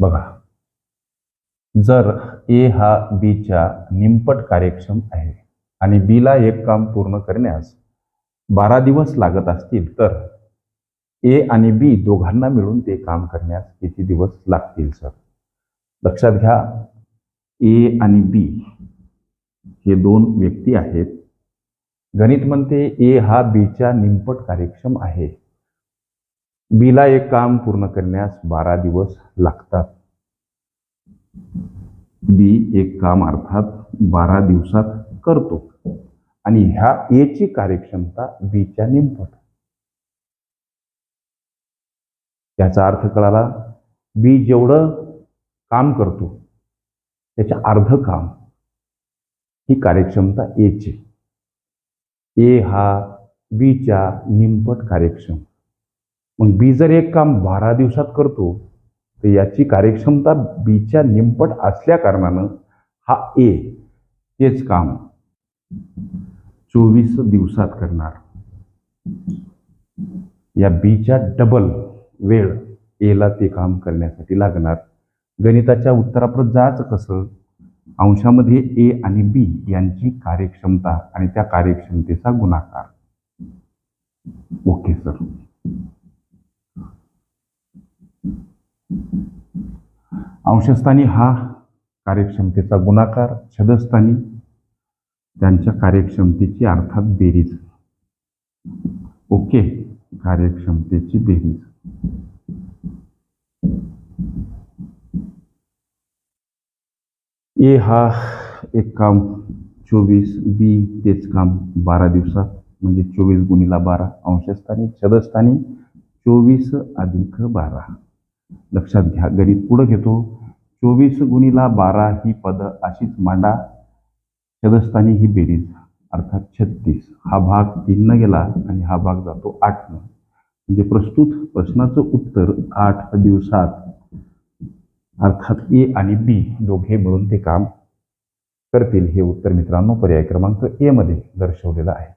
बघा. जर ए हा बीच्या निमपट कार्यक्षम आहे आणि बीला एक काम पूर्ण करण्यास बारा दिवस लागत असतील तर ए आणि बी दोघांना मिळून ते काम करण्यास किती दिवस लागतील सर? लक्षात घ्या ए आणि बी हे दोन व्यक्ती आहेत. गणित म्हणते ए हा बीच्या निमपट कार्यक्षम आहे. बीला एक काम पूर्ण करण्यास बारा दिवस लागतात. बी एक काम अर्थात बारा दिवसात करतो. आणि ह्या ए ची कार्यक्षमता बीच्या निमपट त्याचा अर्थ कळाला बी जेवढं काम करतो त्याच्या अर्ध काम ही कार्यक्षमता ए ए हा बीच्या निमपट कार्यक्षम. मग बी जर एक काम बारा दिवसात करतो तर याची कार्यक्षमता बीच्या निमपट असल्या कारणानं हा ए तेच काम चोवीस दिवसात करणार. या बीच्या डबल वेळ एला ते काम करण्यासाठी लागणार. गणिताच्या उत्तराप्रत जायचं कसं? अंशामध्ये ए आणि बी यांची कार्यक्षमता आणि त्या कार्यक्षमतेचा गुणाकार. Okay sir. अंशस्थानी हा कार्यक्षमतेचा गुणाकार छदस्थानी त्यांच्या कार्यक्षमतेची अर्थात बेरीज. ओके कार्यक्षमतेची बेरीज. ए हा एक काम चोवीस बी तेच काम बारा दिवसात म्हणजे चोवीस गुणीला बारा अंशस्थानी छदस्थानी चोवीस अधिक बारा. लक्षात घ्या गणित पुढं घेतो. चोवीस गुणीला बारा ही पद अशीच मांडा. छदस्थानी ही बेरीज अर्थात छत्तीस. हा भाग तीननं गेला आणि हा भाग जातो आठनं म्हणजे प्रस्तुत प्रश्नाचं उत्तर आठ दिवसात. अर्थात ए आणि बी दोघे मिळून ते काम करतील हे उत्तर मित्रांनो पर्याय क्रमांक ए मध्ये दर्शवलेलं आहे.